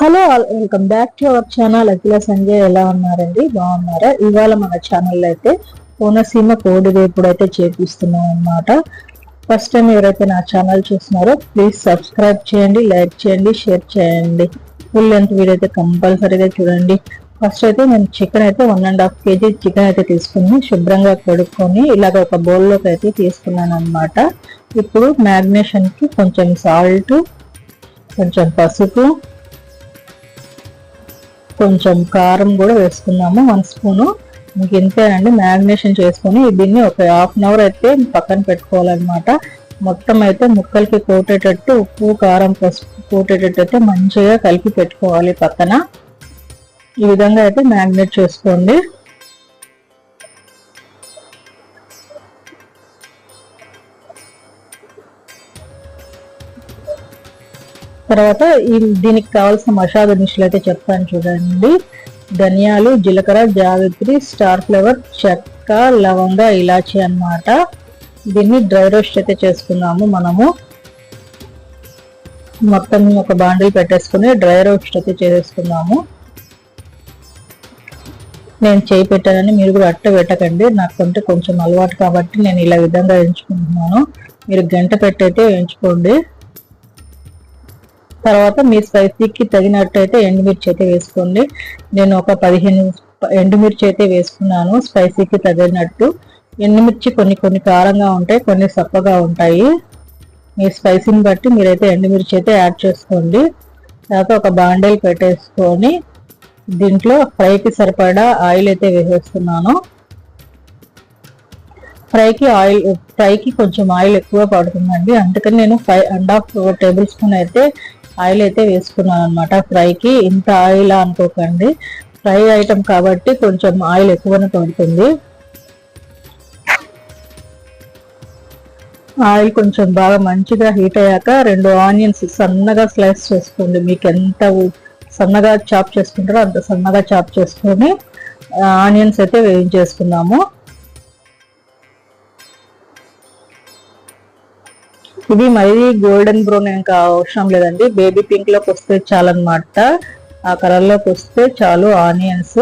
Hello welcome back to our channel. Akhila Sanjay ఎలా ఉన్నారండి? బాగున్నారా? ఇవాళ మన ఛానల్లో అయితే కోనసీమ కోడి వేపుడు అయితే చేపిస్తున్నాం అన్నమాట. ఫస్ట్ టైం ఎవరైతే నా ఛానల్ చూస్తున్నారో ప్లీజ్ సబ్స్క్రైబ్ చేయండి లైక్ చేయండి షేర్ చేయండి. ఫుల్ లెంత్ వీడియో అయితే కంపల్సరీగా చూడండి. ఫస్ట్ అయితే నేను చికెన్ అయితే one and half KG chicken అయితే తీసుకుని శుభ్రంగా కడుక్కొని ఇలాగ ఒక బౌల్లోకి అయితే తీసుకున్నాను అనమాట ఇప్పుడు మ్యాగ్నేషన్కి కొంచెం సాల్ట్ కొంచెం పసుపు కొంచెం కారం కూడా వేసుకున్నాము వన్ స్పూను. ఇంక ఇంతేనండి మ్యారినేషన్ చేసుకొని దీన్ని ఒక హాఫ్ అన్ అవర్ అయితే పక్కన పెట్టుకోవాలన్నమాట. మొత్తం అయితే ముక్కలకి కోటేటట్టు ఉప్పు కారం పసుపు కోటేటట్టు అయితే మంచిగా కలిపి పెట్టుకోవాలి పక్కన. ఈ విధంగా అయితే మ్యారినేట్ చేసుకోండి. తర్వాత ఈ దీనికి కావాల్సిన మసాలా దినుసులు అయితే చెప్తాను చూడండి. ధనియాలు జీలకర్ర జావిత్రి స్టార్ ఫ్లవర్ చెక్క లవంగ ఇలాచి అన్నమాట. దీన్ని డ్రై రోస్ట్ అయితే చేసుకున్నాము మనము. మొత్తం ఒక బాండిల్ పెట్టేసుకుని డ్రై రోస్ట్ అయితే చేసుకున్నాము. నేను చేయి పెట్టానని మీరు కూడా అట్ట పెట్టకండి. నాకు కొంచెం అలవాటు కాబట్టి నేను ఇలా విధంగా ఎంచుకుంటున్నాను మీరు గంట పెట్టయితే ఎంచుకోండి తర్వాత మీ స్పైసీకి తగినట్టు అయితే ఎండుమిర్చి అయితే వేసుకోండి. నేను ఒక పదిహేను ఎండుమిర్చి అయితే వేసుకున్నాను స్పైసీకి తగినట్టు. ఎండుమిర్చి కొన్ని కొన్ని కారంగా ఉంటాయి కొన్ని సప్పగా ఉంటాయి. మీ స్పైసీని బట్టి మీరైతే ఎండుమిర్చి అయితే యాడ్ చేసుకోండి. తర్వాత ఒక బాండేలు పెట్టేసుకొని దీంట్లో ఫ్రైకి సరిపడా ఆయిల్ అయితే వేసేస్తున్నాను. ఫ్రైకి ఆయిల్ ఫ్రైకి కొంచెం ఆయిల్ ఎక్కువ పడుతుందండి. అందుకని నేను five and half tablespoon అయితే ఆయిల్ అయితే వేసుకున్నాను అనమాట ఫ్రైకి ఇంత ఆయిల్ అనుకోకండి. ఫ్రై ఐటమ్ కాబట్టి కొంచెం ఆయిల్ ఎక్కువనే పడుతుంది. ఆయిల్ కొంచెం బాగా మంచిగా హీట్ అయ్యాక రెండు ఆనియన్స్ సన్నగా స్లైస్ చేసుకోండి. మీకు ఎంత సన్నగా చాప్ చేసుకుంటారో అంత సన్నగా చాప్ చేసుకొని ఆనియన్స్ అయితే వేయించేసుకున్నాము ఇది మరీ గోల్డెన్ బ్రౌన్ ఇంకా అవసరం లేదండి. బేబీ పింక్లోకి వస్తే చాలన్నమాట. ఆ కలర్లోకి వస్తే చాలు ఆనియన్స్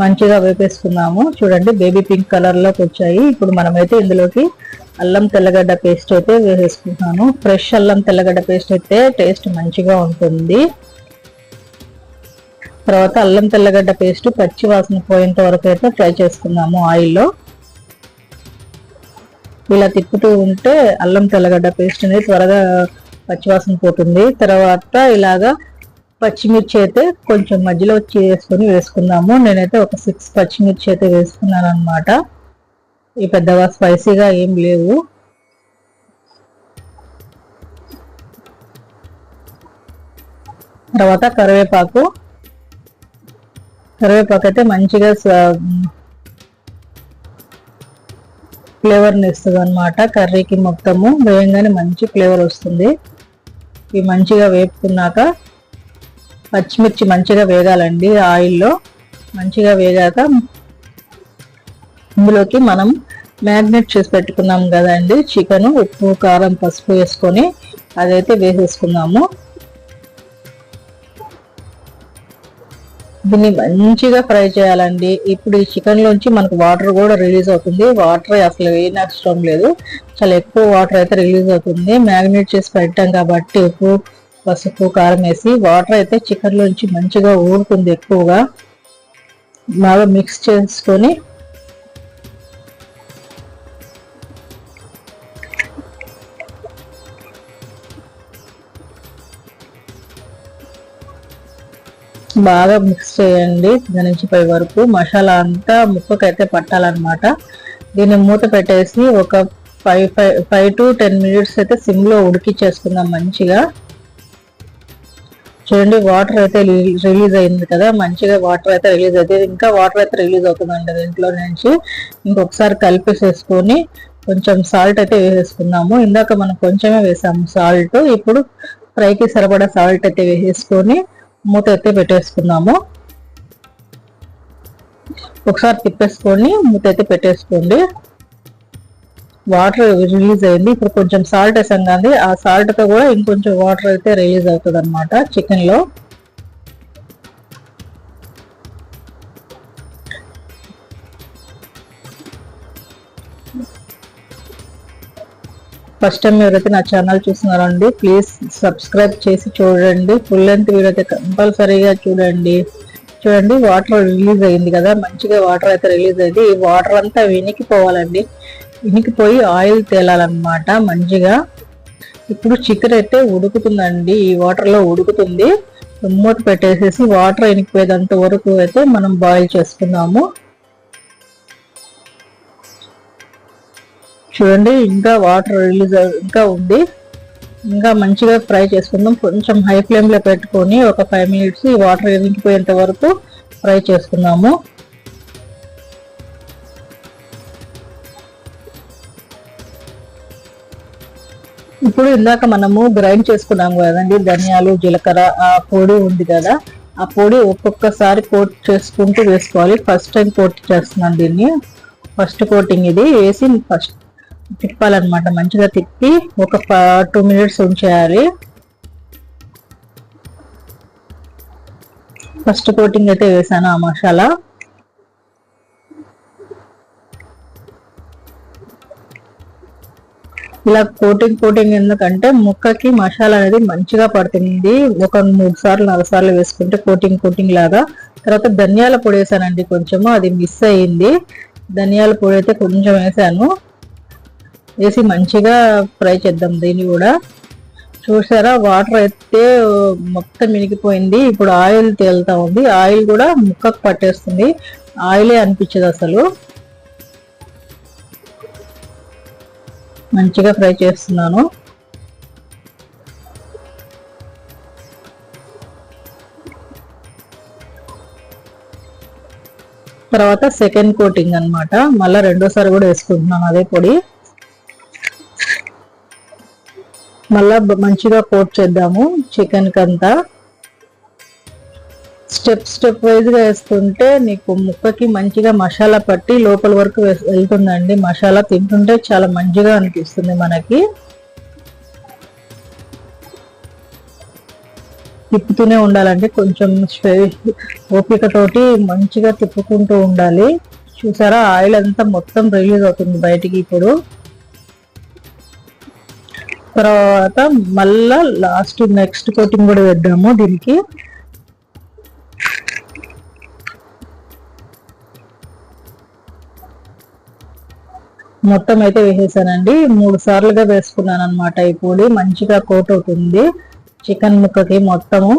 మంచిగా వేపేసుకున్నాము. చూడండి బేబీ పింక్ కలర్లోకి వచ్చాయి. ఇప్పుడు మనమైతే ఇందులోకి అల్లం తెల్లగడ్డ పేస్ట్ అయితే వేసేసుకుంటున్నాను. ఫ్రెష్ అల్లం తెల్లగడ్డ పేస్ట్ అయితే టేస్ట్ మంచిగా ఉంటుంది. తర్వాత అల్లం తెల్లగడ్డ పేస్ట్ పచ్చి వాసన పోయేంత వరకు అయితే ఫ్రై చేసుకున్నాము ఆయిల్లో. ఇలా తిప్పుతూ ఉంటే అల్లం తెల్లగడ్డ పేస్ట్ అనేది త్వరగా పచ్చివాసన పోతుంది. తర్వాత ఇలాగా పచ్చిమిర్చి అయితే కొంచెం మధ్యలో చేసుకొని వేసుకుందాము. నేనైతే ఒక సిక్స్ పచ్చిమిర్చి అయితే వేసుకున్నాను అనమాట ఈ పెద్దగా స్పైసీగా ఏం లేవు. తర్వాత కరివేపాకు. కరివేపాకు అయితే మంచిగా ఫ్లేవర్ని ఇస్తుంది అనమాట కర్రీకి మొత్తము వేయంగానే మంచి ఫ్లేవర్ వస్తుంది. ఇవి మంచిగా వేపుకున్నాక పచ్చిమిర్చి మంచిగా వేగాలండి ఆయిల్లో. మంచిగా వేగాక ఇందులోకి మనం మ్యాగ్నెట్ చేసి పెట్టుకున్నాం కదండి. చికెన్ ఉప్పు కారం పసుపు వేసుకొని అదైతే వేసేసుకున్నాము దీన్ని మంచిగా ఫ్రై చేయాలండి. ఇప్పుడు ఈ చికెన్లోంచి మనకు వాటర్ కూడా రిలీజ్ అవుతుంది. వాటర్ అసలు వేయనవసరం లేదు. చాలా ఎక్కువ వాటర్ అయితే రిలీజ్ అవుతుంది. మ్యారినేట్ చేసి పెట్టాం కాబట్టి ఉప్పు పసుపు కారం వేసి వాటర్ అయితే చికెన్లోంచి మంచిగా ఊరుతుంది ఎక్కువగా. బాగా మిక్స్ చేసుకొని బాగా మిక్స్ చేయండి. కింద నుంచి పై వరకు మసాలా అంతా ముక్కకైతే పట్టాలన్నమాట. దీన్ని మూత పెట్టేసి ఒక five five five to ten minutes అయితే సిమ్లో ఉడికిచ్చేసుకుందాం మంచిగా. చూడండి వాటర్ అయితే రిలీజ్ అయింది కదా మంచిగా వాటర్ అయితే రిలీజ్ అవుతుంది ఇంకా వాటర్ అయితే రిలీజ్ అవుతుందండి దీంట్లో నుంచి. ఇంకొకసారి కలిపేసేసుకొని కొంచెం సాల్ట్ అయితే వేసేసుకున్నాము ఇందాక మనం కొంచెమే వేసాము సాల్ట్ ఇప్పుడు ఫ్రైకి సరిపడా సాల్ట్ అయితే వేసేసుకొని మూత అయితే పెట్టేసుకుందాము. ఒకసారి తిప్పేసుకొని మూత అయితే పెట్టేసుకోండి. వాటర్ రిలీజ్ అయింది. ఇప్పుడు కొంచెం సాల్ట్ వేసాం కానీ ఆ సాల్ట్తో కూడా ఇంకొంచెం వాటర్ అయితే రిలీజ్ అవుతుంది అనమాట చికెన్ ఫస్ట్ టైం ఎవరైతే నా ఛానల్ చూస్తున్నారండి ప్లీజ్ సబ్స్క్రైబ్ చేసి చూడండి. ఫుల్ లెంత్ వీడియో అయితే కంపల్సరీగా చూడండి. చూడండి వాటర్ రిలీజ్ అయింది కదా మంచిగా వాటర్ అయితే రిలీజ్ అయింది. ఈ వాటర్ అంతా వినికిపోవాలండి వినికిపోయి ఆయిల్ తేలాలన్నమాట మంచిగా. ఇప్పుడు చికెన్ అయితే ఉడుకుతుందండి ఈ వాటర్లో ఉడుకుతుంది. మూత పెట్టేసేసి వాటర్ వినికిపోయేదంత వరకు అయితే మనం బాయిల్ చేసుకున్నాము చూడండి ఇంకా వాటర్ రిలీజ్ ఇంకా ఉంది. ఇంకా మంచిగా ఫ్రై చేసుకుందాం. కొంచెం హై ఫ్లేమ్లో పెట్టుకొని ఒక ఫైవ్ మినిట్స్ ఈ వాటర్ ఎదిగిపోయేంత వరకు ఫ్రై చేసుకుందాము. ఇప్పుడు ఇందాక మనము గ్రైండ్ చేసుకున్నాము కదండి ధనియాలు జీలకర్ర ఆ పొడి ఉంది కదా ఆ పొడి ఒక్కొక్కసారి కోట్ చేసుకుంటూ వేసుకోవాలి. ఫస్ట్ టైం కోట్ చేస్తున్నాను దీన్ని. ఫస్ట్ కోటింగ్ ఇది. వేసి ఫస్ట్ తిప్పాలన్నమాట. మంచిగా తిప్పి ఒక టూ మినిట్స్ ఉంచేయాలి. ఫస్ట్ కోటింగ్ అయితే వేసాను ఆ మసాలా. ఇలా కోటింగ్ కోటింగ్ ఎందుకంటే ముక్కకి మసాలా అనేది మంచిగా పడుతుంది. ఒక మూడు సార్లు నాలుగు సార్లు వేసుకుంటే కోటింగ్ కోటింగ్ లాగా. తర్వాత ధనియాల పొడి వేసానండి కొంచెము అది మిస్ అయ్యింది. ధనియాల పొడి అయితే కొంచెం వేసాను. వేసి మంచిగా ఫ్రై చేద్దాం దీన్ని కూడా. చూసారా? వాటర్ అయితే మొత్తం మినిగిపోయింది ఇప్పుడు ఆయిల్ తేలుతా ఉంది. ఆయిల్ కూడా ముక్కకు పట్టేస్తుంది. ఆయిలే అనిపించదు అసలు. మంచిగా ఫ్రై చేస్తున్నాను. తర్వాత సెకండ్ కోటింగ్ అనమాట మళ్ళీ రెండోసారి కూడా వేసుకుంటున్నాను అదే పొడి. మళ్ళా మంచిగా కోట్ చేద్దాము చికెన్ కంతా. స్టెప్ స్టెప్ వైజ్గా వేస్తుంటే నీకు ముక్కకి మంచిగా మసాలా పట్టి లోపల వరకు వెళ్తుందండి. మసాలా తింటుంటే చాలా మంచిగా అనిపిస్తుంది మనకి. తిప్పుతూనే ఉండాలండి. కొంచెం ఓపికతోటి మంచిగా తిప్పుకుంటూ ఉండాలి. చూసారా ఆయిల్ అంతా మొత్తం రిలీజ్ అవుతుంది బయటికి ఇప్పుడు. తర్వాత మళ్ళా లాస్ట్ నెక్స్ట్ కోటింగ్ కూడా వేద్దాము దీనికి. మొత్తం అయితే వేసేసానండి. మూడు సార్లుగా వేసుకున్నాను అనమాట ఈ పొడి మంచిగా కోట్ అవుతుంది. చికెన్ ముక్కకి మొత్తము.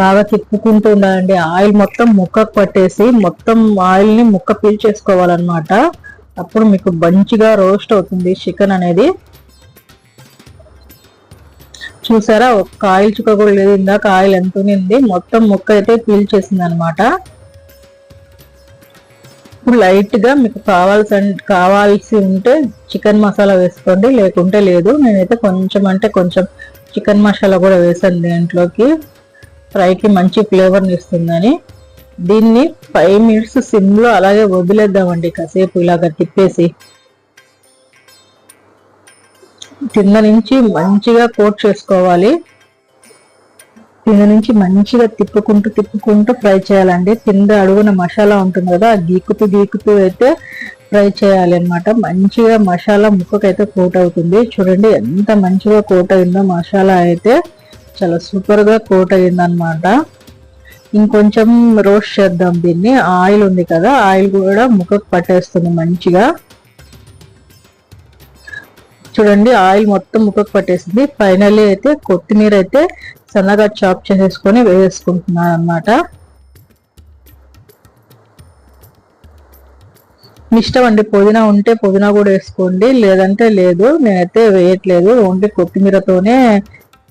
బాగా తిప్పుకుంటూ ఉండాలండి. ఆయిల్ మొత్తం ముక్కకు పట్టేసి మొత్తం ఆయిల్ని ముక్క పీల్చేసుకోవాలన్నమాట అప్పుడు మీకు మంచిగా రోస్ట్ అవుతుంది చికెన్ అనేది. చూసారా? ఒక్క ఆయిల్ చుక్క కూడా లేదు. ఇందాక ఆయిల్ ఎంత ఉంది మొత్తం ముక్క అయితే పీల్చేసింది అనమాట ఇప్పుడు లైట్గా మీకు కావాల్సి కావాల్సి ఉంటే చికెన్ మసాలా వేసుకోండి. లేకుంటే లేదు. నేనైతే కొంచెం అంటే కొంచెం చికెన్ మసాలా కూడా వేసాను దీంట్లోకి. ఫ్రైకి మంచి ఫ్లేవర్ని ఇస్తుందని. దీన్ని ఫైవ్ మినిట్స్ సిమ్లో అలాగే వదిలేద్దామండి కాసేపు ఇలాగ తిప్పేసి. కింద నుంచి మంచిగా కోట్ చేసుకోవాలి. కింద నుంచి మంచిగా తిప్పుకుంటూ తిప్పుకుంటూ ఫ్రై చేయాలండి. కింద అడుగున మసాలా ఉంటుంది కదా గీకుతూ గీకుతూ అయితే ఫ్రై చేయాలి అనమాట మంచిగా మసాలా ముక్కకైతే కోట్ అవుతుంది. చూడండి ఎంత మంచిగా కోట్ అయిందో మసాలా అయితే. చాలా సూపర్గా కోట్ అయిందనమాట ఇంకొంచెం రోస్ట్ చేద్దాం దీన్ని. ఆయిల్ ఉంది కదా ఆయిల్ కూడా ముఖకు పట్టేస్తుంది మంచిగా. చూడండి ఆయిల్ మొత్తం ముఖకు పట్టేసింది. ఫైనల్లీ అయితే కొత్తిమీర అయితే సన్నగా చాప్ చేసేసుకొని వేసుకుంటున్నాను అనమాట ఇష్టం అండి పుదీనా ఉంటే పుదీనా కూడా వేసుకోండి లేదంటే లేదు నేనైతే వేయట్లేదు ఓన్లీ కొత్తిమీరతోనే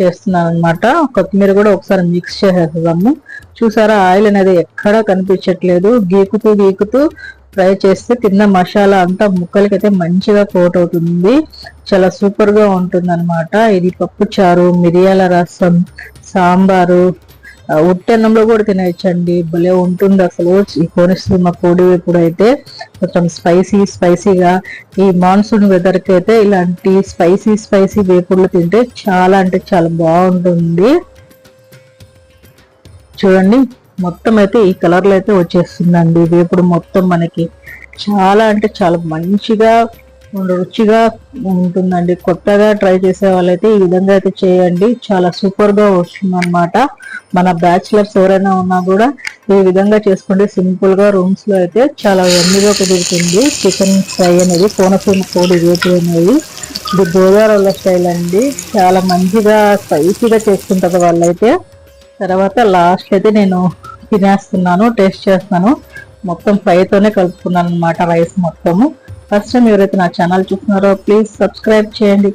చేస్తున్నాను అనమాట కొత్తిమీర కూడా ఒకసారి మిక్స్ చేసేద్దాము. చూసారా ఆయిల్ అనేది ఎక్కడా కనిపించట్లేదు. గీకుతూ గీకుతూ ఫ్రై చేస్తే కింద మసాలా అంతా ముక్కలకైతే మంచిగా కోట్ అవుతుంది. చాలా సూపర్గా ఉంటుంది అనమాట ఇది పప్పు చారు మిరియాల రసం సాంబారు ఉట్టన్నంలో ఉట్టి అన్నంలో కూడా తినేయచ్చండి. భలే ఉంటుంది అసలు. ఈ మా కోడి వేపుడు అయితే కొంచెం స్పైసీ స్పైసీగా ఈ మాన్సూన్ వెదర్కి అయితే ఇలాంటి స్పైసీ స్పైసీ వేపుడులు తింటే చాలా అంటే చాలా బాగుంటుంది. చూడండి మొత్తం అయితే ఈ కలర్లో అయితే వచ్చేస్తుందండి. వేపుడు మొత్తం మనకి చాలా అంటే చాలా మంచిగా రుచిగా ఉంటుందండి. కొత్తగా ట్రై చేసే వాళ్ళైతే ఈ విధంగా అయితే చేయండి. చాలా సూపర్గా మన బ్యాచిలర్స్ ఎవరైనా ఉన్నా కూడా ఈ విధంగా చేసుకోండి. సింపుల్గా రూమ్స్లో అయితే చాలా ఎమ్మిగా కుదురుతుంది. చికెన్ ఫ్రై అనేది కోనసీమ కోడి రేటు అనేది. ఇది గోదావరి స్టైల్ అండి. చాలా మంచిగా స్పైసీగా చేసుకుంటారు వాళ్ళైతే. తర్వాత లాస్ట్ అయితే నేను తినేస్తున్నాను టేస్ట్ చేస్తున్నాను. మొత్తం ఫ్రైతోనే కలుపుకున్నాను అనమాట రైస్ మొత్తము. ఫస్ట్ టైం ఎవరైతే నా ఛానల్ చూస్తున్నారో ప్లీజ్ సబ్స్క్రైబ్ చేయండి.